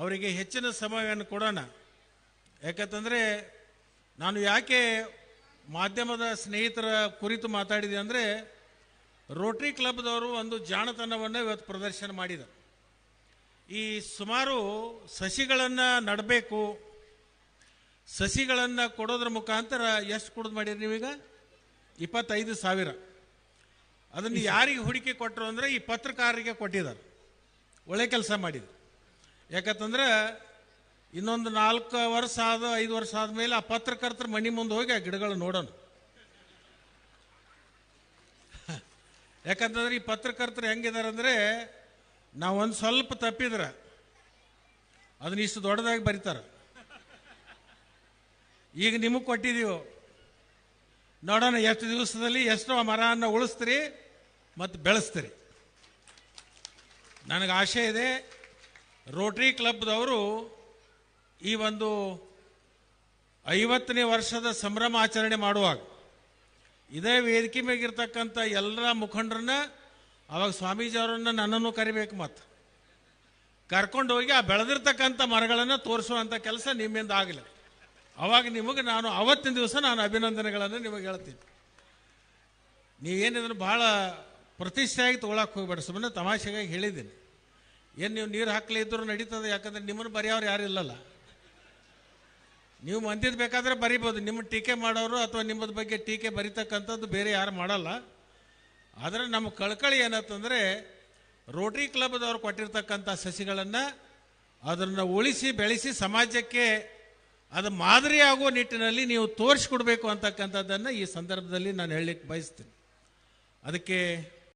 ಅವರಿಗೆ ಹೆಚ್ಚಿನ ಸಮಯವನ್ನು ಕೊಡೋಣ. ಯಾಕಂತಂದರೆ ನಾನು ಯಾಕೆ ಮಾಧ್ಯಮದ ಸ್ನೇಹಿತರ ಕುರಿತು ಮಾತಾಡಿದೆ ಅಂದರೆ ರೋಟ್ರಿ ಕ್ಲಬ್ದವರು ಒಂದು ಜಾಣತನವನ್ನು ಇವತ್ತು ಪ್ರದರ್ಶನ ಮಾಡಿದರು ಈ ಸುಮಾರು ಸಸಿಗಳನ್ನು ನಡಬೇಕು. ಸಸಿಗಳನ್ನು ಕೊಡೋದ್ರ ಮುಖಾಂತರ ಎಷ್ಟು ಕೊಡೋದು ಮಾಡಿರಿ ನೀವೀಗ? ಇಪ್ಪತ್ತೈದು ಸಾವಿರ. ಅದನ್ನು ಯಾರಿಗೆ ಹೂಡಿಕೆ ಕೊಟ್ಟರು ಅಂದರೆ ಈ ಪತ್ರಕಾರರಿಗೆ ಕೊಟ್ಟಿದ್ದಾರೆ. ಒಳ್ಳೆ ಕೆಲಸ ಮಾಡಿದ್ರು. ಯಾಕಂತಂದ್ರೆ ಇನ್ನೊಂದು ನಾಲ್ಕು ವರ್ಷ ಆದ, ಐದು ವರ್ಷ ಆದಮೇಲೆ ಆ ಪತ್ರಕರ್ತರ ಮನೆ ಮುಂದೆ ಹೋಗಿ ಆ ಗಿಡಗಳು ನೋಡೋಣ ಯಾಕಂತಂದ್ರೆ ಈ ಪತ್ರಕರ್ತರು ಹೆಂಗಿದ್ದಾರೆ ಅಂದ್ರೆ ನಾವು ಒಂದು ಸ್ವಲ್ಪ ತಪ್ಪಿದ್ರೆ ಅದನ್ನ ಇಷ್ಟು ದೊಡ್ಡದಾಗಿ ಬರೀತಾರೆ. ಈಗ ನಿಮಗೆ ಕೊಟ್ಟಿದ್ದೀವಿ ನೋಡೋಣ, ಎಷ್ಟು ದಿವಸದಲ್ಲಿ ಎಷ್ಟು ಮರವನ್ನು ಉಳಿಸ್ತೀರಿ ಮತ್ತು ಬೆಳೆಸ್ತೀರಿ. ನನಗೆ ಆಶೆ ಇದೆ ರೋಟ್ರಿ ಕ್ಲಬ್ದವರು ಈ ಒಂದು ಐವತ್ತನೇ ವರ್ಷದ ಸಂಭ್ರಮ ಆಚರಣೆ ಮಾಡುವಾಗ, ಇದೇ ವೇದಿಕೆ ಮೇಗಿರ್ತಕ್ಕಂಥ ಎಲ್ಲರ ಮುಖಂಡರನ್ನ, ಅವಾಗ ಸ್ವಾಮೀಜಿ ಅವರನ್ನ ನನ್ನನ್ನು ಕರಿಬೇಕು ಮತ್ತು ಕರ್ಕೊಂಡು ಹೋಗಿ ಆ ಬೆಳೆದಿರ್ತಕ್ಕಂಥ ಮರಗಳನ್ನು ತೋರಿಸುವಂಥ ಕೆಲಸ ನಿಮ್ಮಿಂದ ಆಗಲಿ. ಅವಾಗ ನಿಮಗೆ ನಾನು ಅವತ್ತಿನ ದಿವಸ ನಾನು ಅಭಿನಂದನೆಗಳನ್ನು ನಿಮಗೆ ಹೇಳ್ತೀನಿ. ನೀವೇನಿದ್ರು ಭಾಳ ಪ್ರತಿಷ್ಠೆಯಾಗಿ ತೊಗೊಳಕ್ಕೆ ಹೋಗ್ಬೇಡ ಸುಮ್ಮನೆ ತಮಾಷೆಗಾಗಿ ಹೇಳಿದ್ದೀನಿ. ಏನು ನೀವು ನೀರು ಹಾಕ್ಲಿ ಇದ್ರೂ ನಡೀತದೆ, ಯಾಕಂದ್ರೆ ನಿಮ್ಮನ್ನು ಬರೆಯೋರು ಯಾರು ಇಲ್ಲಲ್ಲ. ನೀವು ಮಂದಿದ್ದು ಬೇಕಾದರೆ ಬರಿಬೋದು. ನಿಮ್ಮ ಟೀಕೆ ಮಾಡೋರು ಅಥವಾ ನಿಮ್ಮದ ಬಗ್ಗೆ ಟೀಕೆ ಬರಿತಕ್ಕಂಥದ್ದು ಬೇರೆ ಯಾರು ಮಾಡಲ್ಲ. ಆದರೆ ನಮ್ಮ ಕಳ್ಕಳಿ ಏನಂತಂದರೆ ರೋಟ್ರಿ ಕ್ಲಬ್ದವ್ರು ಕೊಟ್ಟಿರ್ತಕ್ಕಂಥ ಸಸಿಗಳನ್ನು ಅದನ್ನು ಉಳಿಸಿ ಬೆಳೆಸಿ ಸಮಾಜಕ್ಕೆ ಅದು ಮಾದರಿಯಾಗುವ ನಿಟ್ಟಿನಲ್ಲಿ ನೀವು ತೋರಿಸ್ಕೊಡ್ಬೇಕು ಅಂತಕ್ಕಂಥದ್ದನ್ನು ಈ ಸಂದರ್ಭದಲ್ಲಿ ನಾನು ಹೇಳಲಿಕ್ಕೆ ಬಯಸ್ತೀನಿ. ಅದಕ್ಕೆ